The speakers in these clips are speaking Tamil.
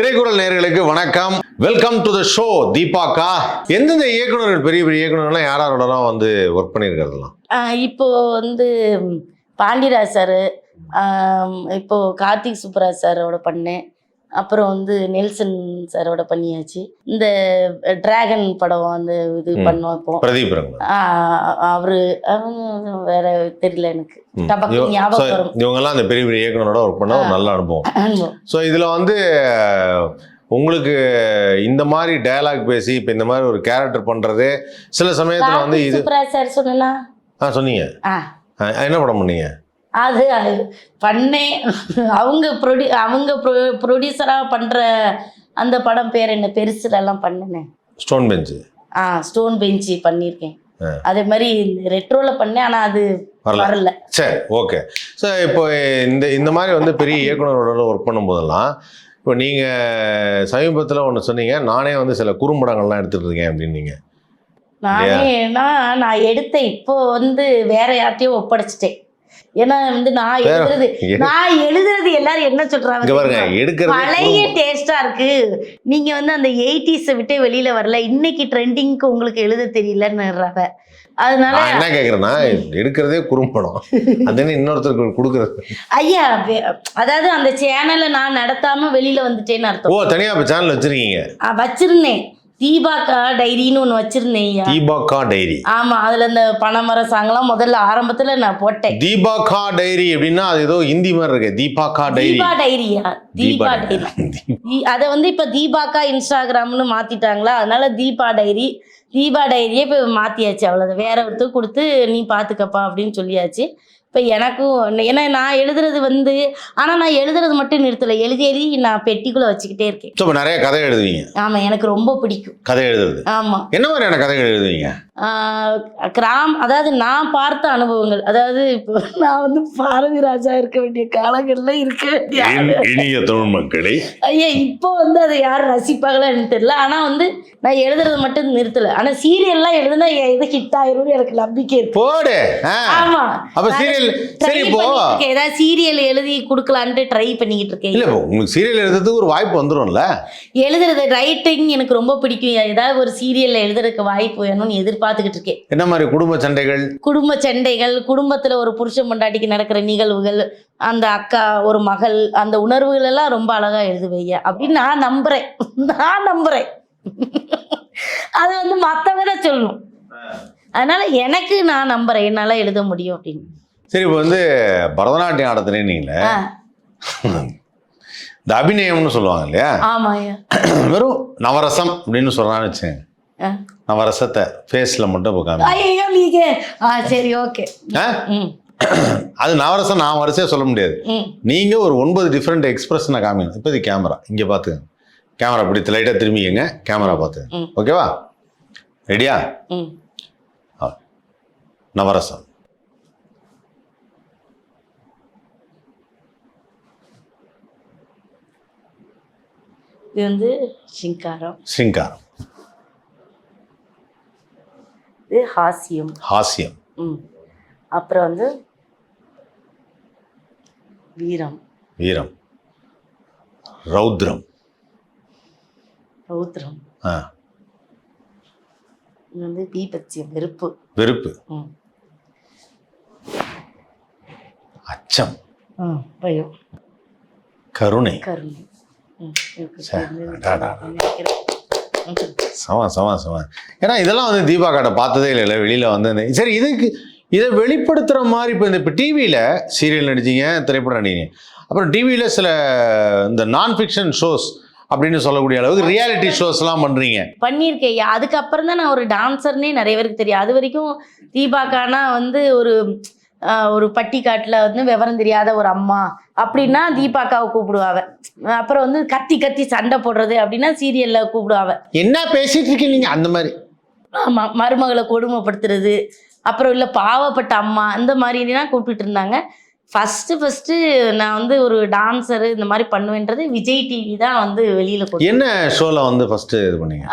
திரைக்குறள் நேர்களுக்கு வணக்கம். வெல்கம் டு த ஷோ தீபாக்கா. எந்தெந்த இயக்குனர்கள் பெரிய பெரிய இயக்குனர்கள்லாம் யார் யாரோடலாம் வந்து ஒர்க் பண்ணியிருக்கிறதுலாம் இப்போ வந்து பாண்டியராஜ் சார் இப்போ கார்த்திக் சுப்ராஜ் சாரோட பண்ணேன். அப்புறம் வந்து நெல்சன் சாரோட பண்ணியாச்சு. இந்த டிராகன் படம் வந்து இது. பண்ணோம் இப்போ. அவரு அவங்க வேற தெரியல எனக்கு. இவங்கெல்லாம் அந்த பெரிய பெரிய இயக்குனரோட ஒர்க் பண்ண ஒரு நல்ல அனுபவம். ஸோ இதில் வந்து உங்களுக்கு இந்த மாதிரி டயலாக் பேசி இப்போ இந்த மாதிரி ஒரு கேரக்டர் பண்ணுறது சில சமயத்தில் வந்து இது சார் சொன்னா ஆ சொன்னீங்க. என்ன படம் பண்ணீங்க? அது பண்ணேன் அவங்க ப்ரொடியூ அவங்க ப்ரொடியூசராக பண்ணுற அந்த படம் பேர் என்ன? பெருசுலலாம் பண்ணினேன். ஸ்டோன் பெஞ்சு. ஆ ஸ்டோன் பெஞ்சு பண்ணியிருக்கேன். அதே மாதிரி ரெட்ரோவில் பண்ணேன் ஆனால் அது வரல. சரி ஓகே. ஸோ இப்போ இந்த இந்த மாதிரி வந்து பெரிய இயக்குனரோட ஒர்க் பண்ணும்போதெல்லாம் இப்போ நீங்கள் சமீபத்தில் ஒன்று சொன்னீங்க நானே வந்து சில குறும்படங்கள்லாம் எடுத்துட்டு இருக்கேன் அப்படின்னீங்க. நானே நான் எடுத்தேன். இப்போ வந்து வேற யார்ட்டையும் ஒப்படைச்சிட்டேன். ஏன்னா வந்து நான் எழுதுறது நான் எழுதுறது எல்லாரும் என்ன சொல்றாங்க பழைய டேஸ்டா இருக்கு. நீங்க வந்து அந்த எயிட்டிஸை விட்டே வெளியில வரல இன்னைக்கு ட்ரெண்டிங்க்கு உங்களுக்கு எழுத தெரியலன்னுறாங்க அதனால என்ன கேட்குறேன்னா எடுக்கிறதே குறும்படம். அதுன்னு இன்னொருத்தருக்கு கொடுக்குறது? ஐயா அதாவது அந்த சேனலை நான் நடத்தாம வெளியில வந்துட்டேன்னு ஓ அர்த்தம் தனியாக இப்போ சேனல் வச்சிருக்கீங்க வச்சிருந்தேன். தீபாக்கா டைரின்னு ஒன்று வச்சிருந்தேன் தீபாக்கா டைரி. ஆமா அதுல இந்த பனைமர சாங்லாம் முதல்ல ஆரம்பத்துல நான் போட்டேன். தீபாக்கா டைரி அப்படின்னா அது ஏதோ ஹிந்தி மாதிரி இருக்கு. தீபாக்கா டைரி. தீபா டைரியா? தீபா டைரி. டைரி. அதை வந்து இப்ப தீபாக்கா இன்ஸ்டாகிராம்னு மாத்திட்டாங்களா? அதனால தீபா டைரி. தீபா டைரியே இப்போ மாத்தியாச்சு அவ்வளோதான் வேற ஒருத்தர் கொடுத்து நீ பாத்துக்கப்பா அப்படின்னு சொல்லியாச்சு. இப்போ எனக்கும் ஏன்னா நான் எழுதுறது வந்து ஆனா நான் எழுதுறது மட்டும் நிறுத்தலை. எழுதி எழுதி நான் பெட்டிக்குள்ள வச்சுக்கிட்டே இருக்கேன். ஸோ நிறைய கதை எழுதுவீங்க. ஆமா எனக்கு ரொம்ப பிடிக்கும். கதை எழுதுறது. ஆமா. என்ன மாதிரியான கதைகள் எழுதுவீங்க? கிராம் அதாவது நான் பார்த்த அனுபவங்கள் அதாவது இப்போ நான் வந்து பாரதி ராஜா இருக்க வேண்டிய காலங்கள்ல இருக்க வேண்டிய. இனிய தமிழ் மக்களை. ஐயா இப்போ வந்து அதை யாரும் ரசிப்பாங்களா எனக்கு தெரியல. ஆனா வந்து நான் எழுதுறது மட்டும் நிறுத்தல. ஆனா சீரியல்லாம் எழுதுனா எது ஹிட் ஆயிரும்னு எனக்கு நம்பிக்கை இருக்கு. போடு ஆ. ஆமா. அப்ப சீரியல் சரி இப்போ ஏதாவது சீரியல் எழுதி கொடுக்கலான்ட்டு ட்ரை பண்ணிக்கிட்டு இருக்கேன். இல்ல உங்களுக்கு சீரியல் எழுதுறதுக்கு ஒரு வாய்ப்பு வந்துரும்ல? எழுதுறது ரைட்டிங் எனக்கு ரொம்ப பிடிக்கும். ஏதாவது ஒரு சீரியல்ல எழுதுறதுக்கு வாய்ப்பு வேணும்னு எதிர்பார்த்துக்கிட்டு இருக்கேன். என்ன மாதிரி குடும்ப சண்டைகள்? குடும்ப சண்டைகள் குடும்பத்துல ஒரு புருஷன் பொண்டாட்டிக்கு நடக்கிற நிகழ்வுகள் அந்த அக்கா ஒரு மகள் அந்த உணர்வுகள் எல்லாம் ரொம்ப அழகா எழுதுவைய அப்படின்னு நான் நம்புறேன். நான் நம்புறேன். அது வந்து மத்தவங்க தான் சொல்லணும். அதனால எனக்கு நான் நம்புறேன். என்னால எழுத முடியும் அப்படின்னு. சரி இப்போ வந்து பரதநாட்டியம் ஆடத்துனே நீங்களே. ஆ, இந்த அபிநயம்னு சொல்லுவாங்க இல்லையா? வெறும் நவரசம் அப்படின்னு வச்சுங்க ஆ. நவரசத்தை ஃபேஸில் மட்டும் இப்போ காமி சரி ஓகே. அது நவரசம் நான் வரிசையாக சொல்ல முடியாது. நீங்க ஒரு ஒன்பது டிஃப்ரெண்ட் எக்ஸ்பிரஷனை காமிக்கணும் இப்போ இது கேமரா இங்கே பார்த்துங்க கேமரா இப்படி லைட்டாக திரும்பிக்கங்க கேமரா பார்த்து. ஓகேவா ரெடியா நவரசம். இது வந்து சிங்காரம். சிங்காரம். இது ஹாஸ்யம் ஹாஸ்யம் ம். அப்புறம் வந்து வீரம். வீரம். ரௌத்ரம். ரௌத்ரம். ஆ. இது வந்து பீபத்தியம் வெறுப்பு. வெறுப்பு. ம். அச்சம். பயம். கருணை. கருணை. சம சம சம ஏன்னா இதெல்லாம் வந்து தீபா கடை பார்த்ததே இல்லை வெளியில் வந்து சரி இதுக்கு இதை வெளிப்படுத்துகிற மாதிரி இப்போ இந்த இப்போ டிவியில் சீரியல் நடிச்சிங்க திரைப்படம் நடிங்க அப்புறம் டிவியில் சில இந்த நான் ஃபிக்ஷன் ஷோஸ் அப்படின்னு சொல்லக்கூடிய அளவுக்கு ரியாலிட்டி ஷோஸ்லாம் பண்ணுறீங்க பண்ணியிருக்கேன் அதுக்கப்புறம் தான் நான் ஒரு டான்சர்னே நிறைய பேருக்கு தெரியும். அது வரைக்கும் தீபாக்கானா வந்து ஒரு ஒரு பட்டிக்காட்டில் வந்து விவரம் தெரியாத ஒரு அம்மா அப்படின்னா தீபாக்காவை கூப்பிடுவாங்க அப்புறம் வந்து கத்தி கத்தி சண்டை போடுறது அப்படின்னா சீரியலில் கூப்பிடுவாங்க என்ன பேசிட்டு இருக்கீங்க அந்த மாதிரி. ஆமாம் மருமகளை கொடுமைப்படுத்துறது அப்புறம் இல்லை பாவப்பட்ட அம்மா இந்த மாதிரிலாம் கூப்பிட்டுட்டு இருந்தாங்க. ஃபஸ்ட்டு ஃபஸ்ட்டு நான் வந்து ஒரு டான்ஸரு இந்த மாதிரி பண்ணுவேன்றது விஜய் டிவி தான் வந்து வெளியில் என்ன ஷோவில் வந்து ஃபர்ஸ்ட் இது பண்ணீங்க?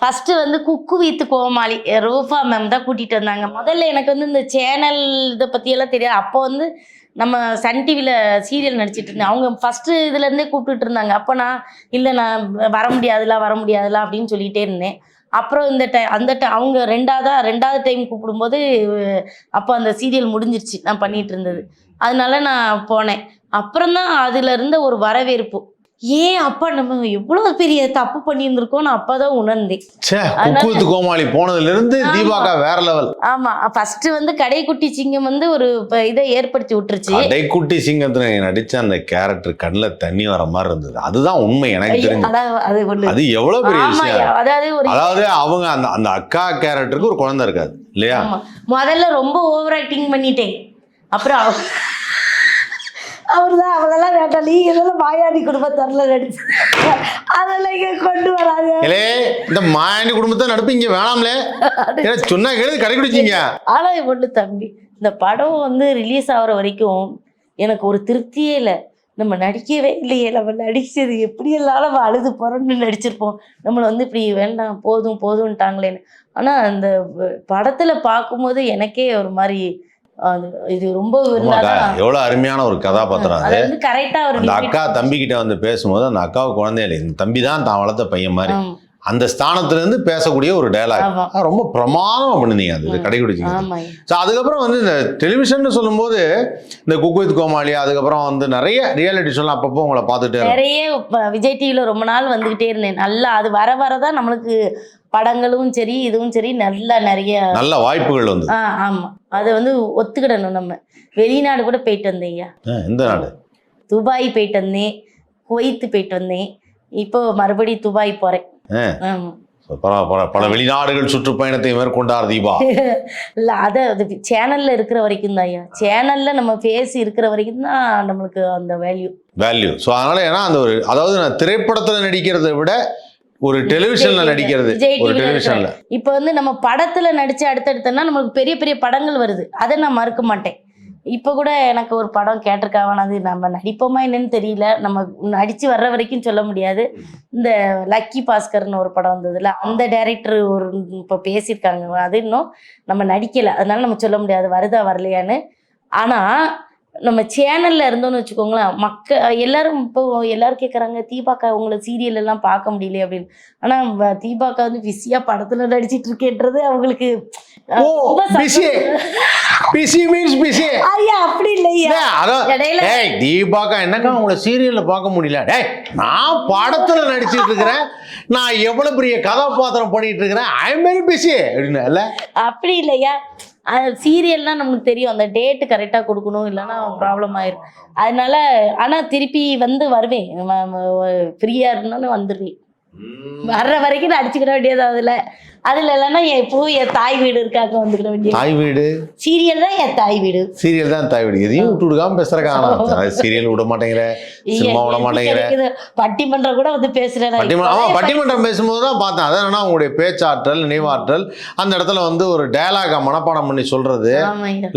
ஃபஸ்ட்டு வந்து குக்கு வித் கோமாளி. ரூஃபா மேம் தான் கூட்டிகிட்டு வந்தாங்க. முதல்ல எனக்கு வந்து இந்த சேனல் இதை பற்றியெல்லாம் தெரியாது. அப்போ வந்து நம்ம சன் டிவியில் சீரியல் நடிச்சிட்டு இருந்தேன். அவங்க ஃபஸ்ட்டு இதுலேருந்தே கூப்பிட்டுட்டு இருந்தாங்க. அப்போ நான் இல்லை நான் வர முடியாதுலாம் வர முடியாதுலாம் அப்படின்னு சொல்லிகிட்டே இருந்தேன். அப்புறம் இந்த டை அந்த டை அவங்க ரெண்டாவதா ரெண்டாவது டைம் கூப்பிடும்போது அப்போ அந்த சீரியல் முடிஞ்சிருச்சு. நான் பண்ணிகிட்டு இருந்தது. அதனால நான் போனேன். அப்புறம் தான் அதுலேருந்து ஒரு வரவேற்பு. ஏன் அப்பா நம்ம எவ்வளோ பெரிய தப்பு பண்ணியிருந்திருக்கோம் நான் அப்போ தான் உணர்ந்தேன். ச்சே குக்குவித்து கோமாளி போனதுல இருந்து. தீபாக்கா வேற லெவல் ஆமா ஃபர்ஸ்ட் வந்து கடைக்குட்டி சிங்கம் வந்து ஒரு இதை ஏற்படுத்தி விட்டுருச்சு. கடைக்குட்டி சிங்கத்துல நடிச்ச அந்த கேரக்டர் கண்ணுல தண்ணி வர மாதிரி இருந்தது. அதுதான் உண்மை எனக்கு தெரிஞ்சு. அது எவ்வளவு பெரிய விஷயம்? அதாவது அவங்க அந்த அந்த அக்கா கேரக்டருக்கு ஒரு குழந்தை இருக்காது இல்லையா? முதல்ல ரொம்ப ஓவர் ஆக்டிங் பண்ணிட்டேன். அப்புறம் அவ- அவர்தான் அவளெல்லாம் வேண்டாம். நீ இதெல்லாம் மாயாண்டி குடும்பத்தாரில் நடிச்சு அதெல்லாம் இங்க கொண்டு வராது. இல்லே இந்த மாயாண்டி குடும்பத்தை நடிப்பு இங்க வேணாம்லே. சொன்னா கேளு கடைக்குடிச்சிங்க ஆனா ஒண்ணு தம்பி இந்த படம் வந்து ரிலீஸ் ஆகுற வரைக்கும் எனக்கு ஒரு திருப்தியே இல்லை. நம்ம நடிக்கவே இல்லையே நம்ம நடிச்சது எப்படி எல்லாம் நம்ம அழுது புறன்னு நடிச்சிருப்போம். நம்மளை வந்து இப்படி வேண்டாம் போதும் போதும்ட்டாங்களேன்னு. ஆனா அந்த படத்துல பார்க்கும்போது எனக்கே ஒரு மாதிரி இது ரொம்ப எவ்வளவு அருமையான ஒரு கதாபாத்திரம் அது அந்த அக்கா தம்பி கிட்ட வந்து பேசும்போது அந்த அக்காவுக்கு குழந்தை இல்லை இந்த தம்பி தான் தான் வளர்த்த பையன் மாதிரி. அந்த ஸ்தானத்துல இருந்து பேசக்கூடிய ஒரு டயலாக் ஆமா. ரொம்ப பிரமாதமா பண்ணுனீங்க அது கடைக்குடிச்சிங்க ஆமா. ஸோ அதுக்கப்புறம் வந்து இந்த டெலிவிஷன் சொல்லும்போது இந்த குக் வித் கோமாளி அதுக்கப்புறம் வந்து நிறைய ரியாலிட்டி ஷோலாம் அப்பப்போ உங்களை பார்த்துட்டே நிறைய விஜய் டிவியில் ரொம்ப நாள் வந்துக்கிட்டே இருந்தேன். நல்லா அது வர வரதான் நம்மளுக்கு படங்களும் சரி இதுவும் சரி நல்லா நிறைய நல்ல வாய்ப்புகள் வந்து. ஆ ஆமாம் அதை வந்து ஒத்துக்கிடணும் நம்ம. வெளிநாடு கூட போயிட்டு வந்தேன் ஐயா. இந்த நாடு? துபாய் போயிட்டு வந்தேன். குவைத்து போயிட்டு வந்தேன். இப்போ மறுபடியும் துபாய் போகிறேன் ஆமாம் பல வெளிநாடுகள் சுற்றுப்பயணத்தை மேற்கொண்டார் தீபா. இல்லை அதை அது சேனலில் இருக்கிற வரைக்கும் தான் ஐயா. சேனலில் நம்ம பேசி இருக்கிற வரைக்கும் தான் நம்மளுக்கு அந்த வேல்யூ. வேல்யூ. ஸோ அதனால ஏன்னா அந்த ஒரு அதாவது நான் திரைப்படத்துல நடிக்கிறதை விட ஒரு டெலிவிஷன்ல நடிக்கிறது. ஒரு டெலிவிஷன்ல இப்போ வந்து நம்ம படத்துல நடிச்சு அடுத்தடுத்தனா நம்மளுக்கு பெரிய பெரிய படங்கள் வருது. அதை நான் மறுக்க மாட்டேன். இப்போ கூட எனக்கு ஒரு படம் கேட்டிருக்காங்க. அது நம்ம நடிப்போமா என்னன்னு தெரியல. நம்ம நடிச்சு வர்ற வரைக்கும் சொல்ல முடியாது. இந்த லக்கி பாஸ்கர்னு ஒரு படம் வந்ததுல அந்த டைரக்டர் ஒரு இப்போ பேசியிருக்காங்க. அது இன்னும் நம்ம நடிக்கல. அதனால நம்ம சொல்ல முடியாது. வருதா வரலையான்னு. ஆனா நம்ம சேனல்ல இருந்தோம்னு வச்சுக்கோங்களேன் மக்க எல்லாரும் இப்போ எல்லாரும் கேட்குறாங்க தீபாக்கா உங்களை சீரியல் எல்லாம் பார்க்க முடியல அப்படின்னு. ஆனா தீபாக்கா வந்து பிஸியா படத்துல நடிச்சிட்டு இருக்கேன்றது அவங்களுக்கு அப்படி இல்லையா? தீபாக்கா என்னக்கா உங்களை சீரியல்ல பார்க்க முடியல? டேய் நான் படத்துல நடிச்சிட்டு இருக்கிறேன். நான் எவ்வளவு பெரிய கதாபாத்திரம் பண்ணிட்டு இருக்கிறேன். ஐ எம் வெரி பிஸி அப்படின்னு அப்படி இல்லையா? சீரியல்னால் நம்மளுக்கு தெரியும். அந்த டேட்டு கரெக்டாக கொடுக்கணும் இல்லைன்னா ப்ராப்ளம் ஆயிரும். அதனால ஆனால் திருப்பி வந்து வருவேன். ஃப்ரீயாக இருந்தாலும் வந்துடுவேன் வர்ற வரைக்கும் நான் அடிச்சுக்கிட வேண்டியது அதில் அதில் இல்லைன்னா என் இப்போ என் தாய் வீடு இருக்காங்க வந்துக்கிட வேண்டியது. தாய் வீடு? சீரியல் தான் என் தாய் வீடு. சீரியல் தான் தாய் வீடு. எதையும் விட்டு விடுக்காம பேசுறக்கான சீரியல் விட மாட்டேங்கிற. சினிமா விட மாட்டேங்கிற? பட்டிமன்றம் கூட வந்து பேசுறேன் பட்டிமன்றம் ஆமா பட்டிமன்றம் பேசும்போது தான் பார்த்தேன். அதான் என்னன்னா உங்களுடைய பேச்சாற்றல் நினைவாற்றல் அந்த இடத்துல வந்து ஒரு டயலாக மனப்பாடம் பண்ணி சொல்றது.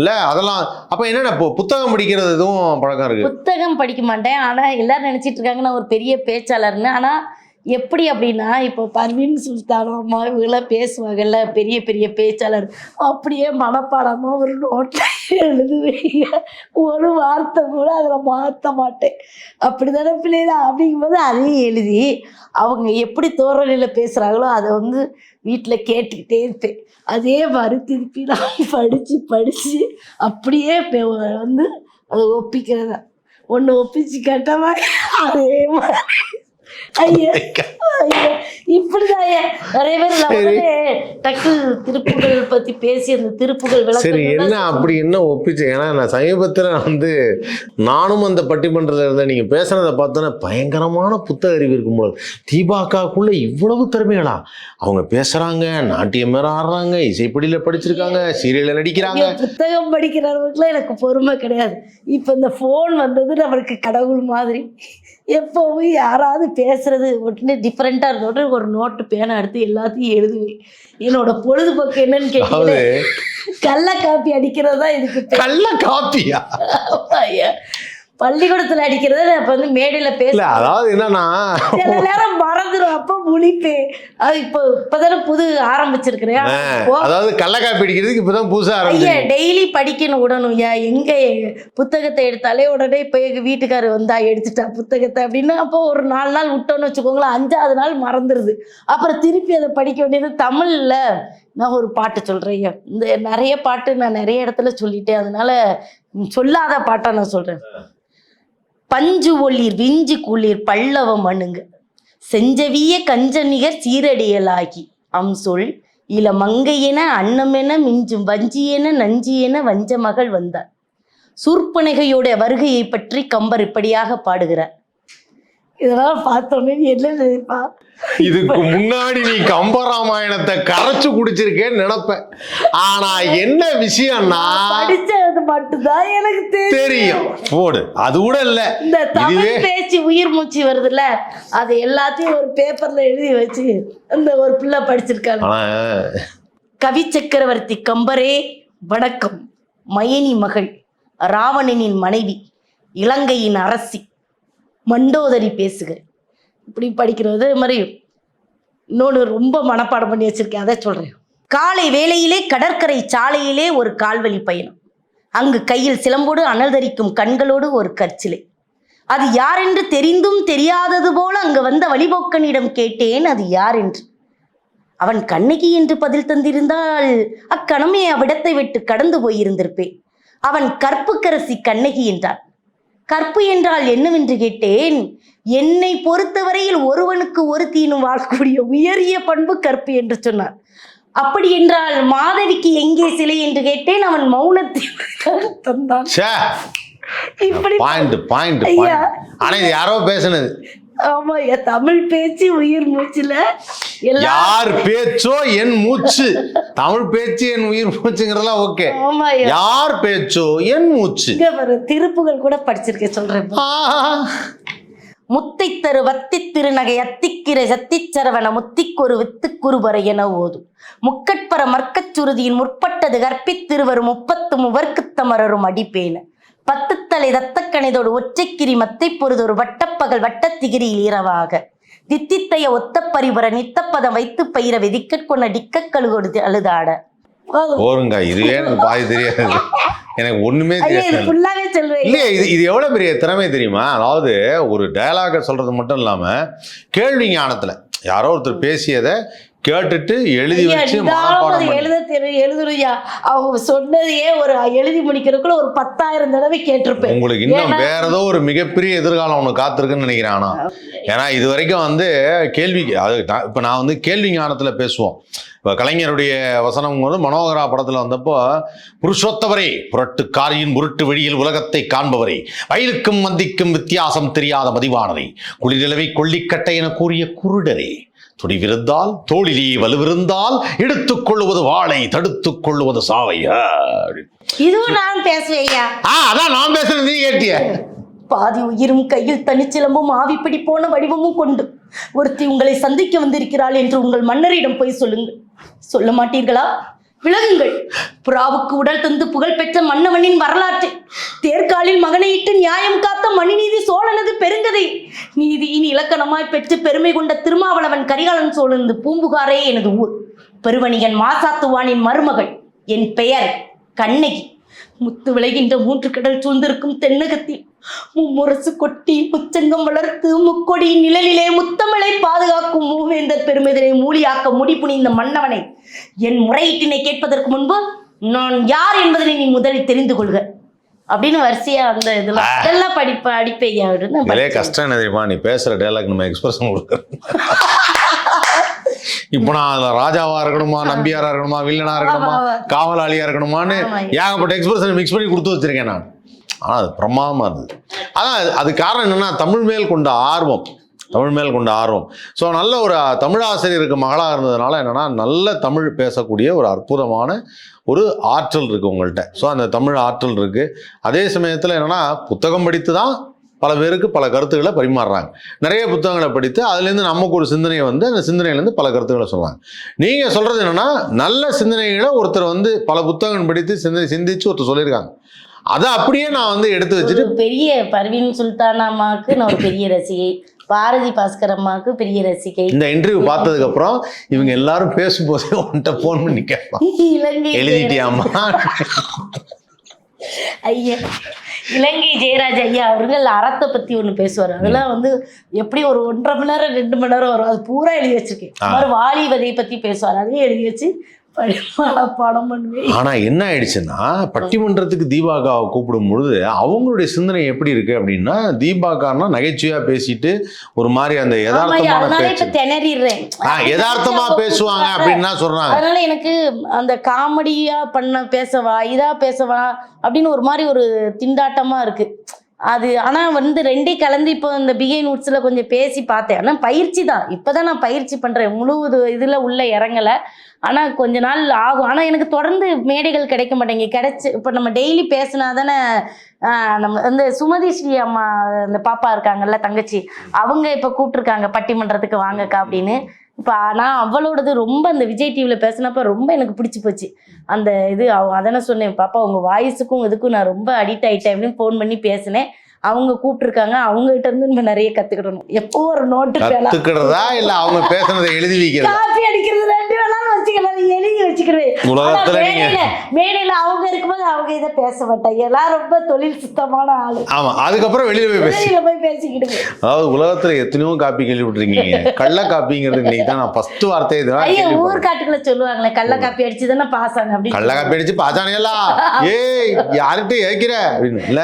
இல்ல அதெல்லாம் அப்ப என்னென்ன புத்தகம் படிக்கிறது எதுவும் பழக்கம் இருக்கு. புத்தகம் படிக்க மாட்டேன். ஆனா எல்லாரும் நினைச்சிட்டு இருக்காங்க. நான் ஒரு பெரிய பேச்சாளர்னு. ஆனா எப்படி அப்படின்னா இப்போ பர்வீன் சுல்தானோ அம்மா இவங்களாம் பேசுவாங்கல்ல பெரிய பெரிய பேச்சாளர். அப்படியே மனப்பாடமாக ஒரு நோட்டில் எழுதுவீங்க. ஒரு வார்த்தை கூட அதில் மாற்ற மாட்டேன். அப்படிதானே பிள்ளைகளா அப்படிங்கும்போது அதையும் எழுதி அவங்க எப்படி தோரணையில் பேசுகிறாங்களோ அதை வந்து வீட்டில் கேட்டுக்கிட்டே இருப்பேன். அதே மாதிரி திருப்பி நான் படித்து படித்து அப்படியே வந்து அதை ஒப்பிக்கிறதா. ஒன்று ஒப்பிச்சு கேட்டவா அதே மாதிரி. இப்படிதான் ஐயா நிறைய பேர் டக்கு திருப்புகள் பத்தி பேசி அந்த திருப்புகள் சரி என்ன அப்படி என்ன ஒப்பிச்சு? ஏன்னா நான் சமீபத்தில் வந்து நானும் அந்த பட்டிமன்றத்தில் இருந்தேன் நீங்கள் பேசுனதை பார்த்தோன்னா பயங்கரமான புத்தக அறிவு இருக்கும் போது தீபாக்காக்குள்ள இவ்வளவு திறமைகளா? அவங்க பேசுறாங்க நாட்டியம் மேல ஆடுறாங்க இசைப்படியில் படிச்சிருக்காங்க சீரியலில் நடிக்கிறாங்க. புத்தகம் படிக்கிறவங்களுக்குலாம் எனக்கு பொறுமை கிடையாது. இப்போ இந்த ஃபோன் வந்தது நம்மளுக்கு கடவுள் மாதிரி. எப்போவும் யாராவது பேசுறது உடனே டிஃப்ரெண்ட்டாக உடனே ஒரு நோட்டு பேனை எடுத்து எல்லாத்தையும் எழுதுவேன். என்னோட பொழுதுபோக்கு என்னன்னு கேட்டீங்கன்னா கள்ள காப்பி அடிக்கிறது தான் இதுக்கு. கள்ள காப்பியா? ஐயா பள்ளிக்கூடத்துல அடிக்கிறத இப்ப வந்து மேடையில பேச இல்ல அதாவது என்னன்னா சில நேரம் மறந்துடும் அப்ப முழிப்பேன் அது இப்போ இப்பதானே புது ஆரம்பிச்சிருக்கிறேன் அதாவது கள்ளக்காப்பி அடிக்கிறதுக்கு இப்பதான் புதுசா ஐயா டெய்லி படிக்கணும் விடணும் ஐயா எங்க புத்தகத்தை எடுத்தாலே உடனே இப்போ எங்க வீட்டுக்காரர் வந்தா எடுத்துட்டா புத்தகத்தை அப்படின்னு அப்போ ஒரு நாலு நாள் விட்டோன்னு வச்சுக்கோங்களேன் அஞ்சாவது நாள் மறந்துடுது அப்புறம் திருப்பி அதை படிக்க வேண்டியது தமிழ்ல. நான் ஒரு பாட்டு சொல்றேன் ஐயா. இந்த நிறைய பாட்டு நான் நிறைய இடத்துல சொல்லிட்டேன். அதனால சொல்லாத பாட்டை நான் சொல்றேன். பஞ்சு ஒளிர் விஞ்சு குளிர் பல்லவ மணுங்க செஞ்சவிய கஞ்சனிகர் சீரடியலாகி. அம்சொல் இல மங்கையென அன்னமென மிஞ்சும் வஞ்சியென நஞ்சியென வஞ்ச மகள் வந்தார். சூர்பனகையோட வருகையை பற்றி கம்பர் இப்படியாக பாடுகிறார். இதெல்லாம் பார்த்தோன்னே நீ என்ன நினைப்பா? இதுக்கு முன்னாடி நீ கம்பராமாயணத்தை கரைச்சு குடிச்சிருக்கேன்னு நினைப்பேன் ஆனா என்ன விஷயம்னா படிச்சது மட்டும்தான் எனக்கு தெரியும். போடு. அது கூட இல்ல. இந்த தமிழ் பேச்சு உயிர் மூச்சு வருதுல்ல அது எல்லாத்தையும் ஒரு பேப்பர்ல எழுதி வச்சு அந்த ஒரு பிள்ளை படிச்சிருக்காங்க கவி சக்கரவர்த்தி கம்பரே வணக்கம். மயனி மகள் ராவணனின் மனைவி இலங்கையின் அரசி. மண்டோதரி பேசுக. இப்படி படிக்கிறது மாதிரி இன்னொன்று ரொம்ப மனப்பாடம் பண்ணி வச்சிருக்கேன் அதை சொல்கிறேன் காலை வேளையிலே கடற்கரை சாலையிலே ஒரு கால்வழி பயணம். அங்கு கையில் சிலம்போடு அனல் தரிக்கும் கண்களோடு ஒரு கற்சிலை. அது யாரென்று தெரிந்தும் தெரியாதது போல அங்கு வந்த வழிபோக்கனிடம் கேட்டேன் அது யார் என்று அவன் கண்ணகி என்று பதில் தந்திருந்தால் அக்கணமே அவ்விடத்தை விட்டு கடந்து போயிருந்திருப்பேன். அவன் கற்புக்கரசி கண்ணகி என்றான். கற்பு என்றால் என்னவென்று கேட்டேன்? என்னை பொறுத்தவரையில் ஒருவனுக்கு ஒரு தீனும் வாழக்கூடிய உயரிய பண்பு கற்பு என்று சொன்னான் அப்படி என்றால் மாதவிக்கு எங்கே சிலை என்று கேட்டேன் அவன் மௌனத்தை தந்தான். இப்படி பாயிண்ட் பாயிண்ட் ஐயா. ஆனா இது யாரோ பேசுனது. ஆமா என் தமிழ் பேச்சு உயிர் மூச்சுல. யார் பேச்சோ என் மூச்சு. தமிழ் பேச்சு என் உயிர் மூச்சுங்கிறதெல்லாம் ஓகே. யார் பேச்சோ என் மூச்சு. திருப்புகள் கூட படிச்சிருக்கேன் சொல்றேன். முத்தை தரு வத்தி திருநகை அத்திக்கிற சத்திச்சரவண முத்திக்கொரு வித்துக்குறுபறை என ஓதும். முக்கட்பர மர்க்கச் சுருதியின் முற்பட்டது கற்பித்திருவரும் முப்பத்து முவர்க்குத்தமரரும் அடிப்பேன. பத்துத்தலை தத்தக்கணிதோடு ஒற்றைக்கிரி மத்தை பொறுதொரு வட்டப்பகல் வட்டத்திகிரியில் இரவாக. தித்தித்தைய ஒத்த பரிபுர நித்தப்பதம் வைத்து பயிர வெதிக்கட் கொண்ட டிக்கக் கழுகொடு அழுதாட. போருங்க இதுவே எனக்கு பாதி தெரியாது. எனக்கு ஒண்ணுமே இல்லையே இது இது எவ்வளவு பெரிய திறமை தெரியுமா? அதாவது ஒரு டயலாக சொல்றது மட்டும் இல்லாம கேள்வி ஞானத்துல யாரோ ஒருத்தர் பேசியதை கேட்டுட்டு எழுதி வச்சு எழுத தெரியும் எழுதணும்யா அவங்க சொன்னதையே ஒரு எழுதி முடிக்கிறதுக்குள்ள ஒரு பத்தாயிரம் தடவை கேட்டிருப்பேன். உங்களுக்கு இன்னும் வேற ஏதோ ஒரு மிகப்பெரிய எதிர்காலம் ஒன்று காத்திருக்குன்னு நினைக்கிறேன் ஆனா. ஏன்னா இது வரைக்கும் வந்து கேள்வி அது இப்போ நான் வந்து கேள்வி ஞானத்தில் பேசுவோம். இப்போ கலைஞருடைய வசனம் வந்து மனோகரா படத்தில் வந்தப்போ புருஷோத்தவரே புரட்டுக்காரியின் முருட்டு வழியில் உலகத்தை காண்பவரே வயலுக்கும் மந்திக்கும் வித்தியாசம் தெரியாத மதிவானரே குளிரிழவை கொள்ளிக்கட்டை என கூறிய குருடரே துணிவிருந்தால் தோளிலே வலுவிருந்தால் எடுத்துக் கொள்ளுவது வாளை தடுத்துக் கொள்ளுவது சாவை. இதுவும் நான் பேசுவேன் ஐயா ஆ அதான் நான் பேசுறது நீ கேட்டிய. பாதி உயிரும் கையில் தனிச்சிலம்பும் ஆவிப்பிடி போன வடிவமும் கொண்டு ஒருத்தி உங்களை சந்திக்க வந்திருக்கிறாள் என்று உங்கள் மன்னரிடம் போய் சொல்லுங்கள். சொல்ல மாட்டீர்களா? விலகுங்கள். புறாவுக்கு உடல் தந்து புகழ்பெற்ற மன்னவனின் வரலாற்றை. தேர்காலில் மகனையிட்டு நியாயம் காத்த மணிநீதி சோழனது பெருங்கதை. நீதியின் இலக்கணமாய் பெற்று பெருமை கொண்ட திருமாவளவன் கரிகாலன் சோழனது பூம்புகாரே எனது ஊர். பெருவணிகன் மாசாத்துவானின் மருமகள் என் பெயர் கண்ணகி. முத்து விளைகின்ற மூன்று கடல் சூழ்ந்திருக்கும் தென்னகத்தில் மும்முரசு கொட்டி முச்சங்கம் வளர்த்து முக்கொடியின் நிழலிலே முத்தமிழை பாதுகாக்கும் மூவேந்தர் பெருமிதனை மூலியாக்க முடிப்புனிந்த மன்னவனை. என் முறையீட்டினை கேட்பதற்கு முன்பு நான் யார் என்பதனை நீ முதலில் தெரிந்து கொள்க. அப்படின்னு வரிசையா அந்த இதுல அதெல்லாம் படிப்ப அடிப்பையா அப்படின்னு கஷ்டம் என்ன தெரியுமா? நீ பேசுற டைலாக் நம்ம எக்ஸ்பிரஷன் கொடுக்குறோம் இப்போ நான் அதுல ராஜாவா இருக்கணுமா நம்பியாரா இருக்கணுமா வில்லனா இருக்கணுமா. காவலாளியா இருக்கணுமான்னு. ஏகப்பட்ட எக்ஸ்பிரஷன் மிக்ஸ் பண்ணி கொடுத்து வச்சிருக்கேன் நான். ஆனால் அது பிரமாதமாக இருந்தது. அதான் அது- காரணம் என்னென்னா தமிழ் மேல் கொண்ட ஆர்வம். தமிழ் மேல் கொண்ட ஆர்வம். ஸோ நல்ல ஒரு தமிழ் ஆசிரியருக்கு மகளாக இருந்ததுனால என்னென்னா நல்ல தமிழ் பேசக்கூடிய ஒரு அற்புதமான ஒரு ஆற்றல் இருக்குது உங்கள்கிட்ட ஸோ அந்த தமிழ் ஆற்றல் இருக்குது அதே சமயத்தில் என்னன்னா புத்தகம் படித்து தான் பல பேருக்கு பல கருத்துக்களை பரிமாறுறாங்க. நிறைய புத்தகங்களை படித்து அதுலேருந்து நமக்கு ஒரு சிந்தனையை வந்து அந்த சிந்தனையிலேருந்து பல கருத்துக்களை சொல்கிறாங்க நீங்கள் சொல்கிறது என்னென்னா நல்ல சிந்தனைகளை ஒருத்தர் வந்து பல புத்தகம் படித்து சிந்தனை சிந்தித்து ஒருத்தர் சொல்லியிருக்காங்க. அதை அப்படியே நான் வந்து எடுத்து வச்சுட்டு பெரிய பர்வீன் சுல்தான் அம்மாவுக்கு நான் ஒரு பெரிய ரசிகை பாரதி பாஸ்கர் அம்மாவுக்கு பெரிய ரசிகை. இந்த இன்டர்வியூ பார்த்ததுக்கு அப்புறம் இவங்க எல்லாரும் பேசும்போதே உன்கிட்ட ஃபோன் பண்ணி கேட்பான். இலங்கை எழுதிட்டியாமா ஐயா இலங்கை ஜெயராஜ் ஐயா அவர்கள் அறத்தை பத்தி ஒண்ணு பேசுவார். அதெல்லாம் வந்து எப்படி ஒரு ஒன்றரை மணி நேரம் ரெண்டு மணி நேரம் வரும். அது பூரா எழுதி வச்சிருக்கேன். அவர் வாலிபதை பத்தி பேசுவார். அதையும் எழுதி வச்சு படம் பண்ணுவேன். ஆனா என்ன ஆயிடுச்சுன்னா பட்டிமன்றத்துக்கு தீபாகாவை கூப்பிடும் பொழுது அவங்களுடைய சிந்தனை எப்படி இருக்கு அப்படின்னா தீபாகான்னா நகைச்சுவையா பேசிட்டு ஒரு மாதிரி அந்த யதார்த்தமான பேச்சு. திணறிடுறேன். யதார்த்தமா பேசுவாங்க அப்படின்னா சொல்றாங்க. அதனால எனக்கு அந்த காமெடியா பண்ண பேசவா இதா பேசவா அப்படின்னு ஒரு மாதிரி ஒரு திண்டாட்டமா இருக்கு. அது ஆனால் வந்து ரெண்டே கலந்து இப்போ இந்த பிஏ நோட்ஸில் கொஞ்சம் பேசி பார்த்தேன். ஆனால் பயிற்சி தான். இப்போ தான் நான் பயிற்சி பண்ணுறேன் முழு இது- இதுல உள்ள இறங்கலை. ஆனால் கொஞ்ச நாள் ஆகும். ஆனால் எனக்கு தொடர்ந்து மேடைகள் கிடைக்க மாட்டேங்க கிடைச்சி இப்போ நம்ம டெய்லி பேசினா தானே நம்ம இந்த சுமதி ஸ்ரீ அம்மா அந்த பாப்பா இருக்காங்கல்ல தங்கச்சி. அவங்க இப்போ கூப்பிட்ருக்காங்க பட்டிமன்றத்துக்கு வாங்கக்கா அப்படின்னு. இப்போ நான் அவளோடது ரொம்ப அந்த விஜய் டிவியில் பேசினப்ப ரொம்ப எனக்கு பிடிச்சி போச்சு. அந்த இது அவ அதானே சொன்னேன் பாப்பா உங்கள் வாய்ஸுக்கும் இதுக்கும் நான் ரொம்ப அடிக்ட் ஆகிட்டேன் அப்படின்னு ஃபோன் பண்ணி பேசினேன். அவங்க கூப்பிட்டுருக்காங்க அவங்ககிட்ட இருந்து நம்ம நிறைய கற்றுக்கிடணும் எப்போ ஒரு நோட்டு கத்துக்கிறதா இல்ல அவங்க பேசுனதை எழுதி வைக்கிறதா? காப்பி அடிக்கிறது வச்சுக்கலாம் எழுதி வச்சுக்கிறேன் மேடையில அவங்க இருக்கும்போது அவங்க இதை பேச மாட்டாங்க எல்லாம் ரொம்ப தொழில் சுத்தமான ஆளு. ஆமா அதுக்கப்புறம் வெளியில போய் வெளியில போய் பேசிக்கிடுங்க. அதாவது உலகத்துல எத்தனையோ காப்பி கேள்விப்பட்டிருக்கீங்க. கள்ள காப்பிங்கிறது இன்னைக்கு தான் நான் ஃபர்ஸ்ட் வார்த்தை இதுதான் ஐயா. ஊர் காட்டுக்குள்ள சொல்லுவாங்களே கள்ள காப்பி அடிச்சு தானே பாஸ் ஆங்க கள்ள காப்பி அடிச்சு பாச்சானையல்லா ஏய் யார்கிட்ட ஏற்கிற அப்படின்னு இல்ல?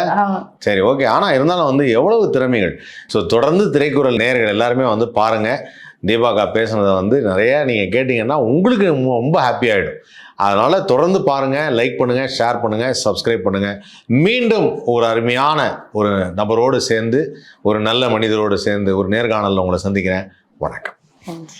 சரி ஓகே. ஆனா இருந்தாலும் வந்து எவ்வளவு திறமைகள். ஸோ தொடர்ந்து திரைக்குறள் நேயர்கள் எல்லாருமே வந்து பாருங்க. தீபாக்கா பேசுனதை வந்து நிறையா நீங்கள் கேட்டிங்கன்னா உங்களுக்கு ரொம்ப- ஹாப்பியாகிடும் ஹாப்பி தொடர்ந்து பாருங்கள் லைக் பண்ணுங்கள் ஷேர் பண்ணுங்கள் சப்ஸ்கிரைப் பண்ணுங்கள் மீண்டும் ஒரு அருமையான ஒரு நபரோடு சேர்ந்து ஒரு நல்ல மனிதரோடு சேர்ந்து ஒரு நேர்காணலில் உங்களை சந்திக்கிறேன். வணக்கம். நன்றி.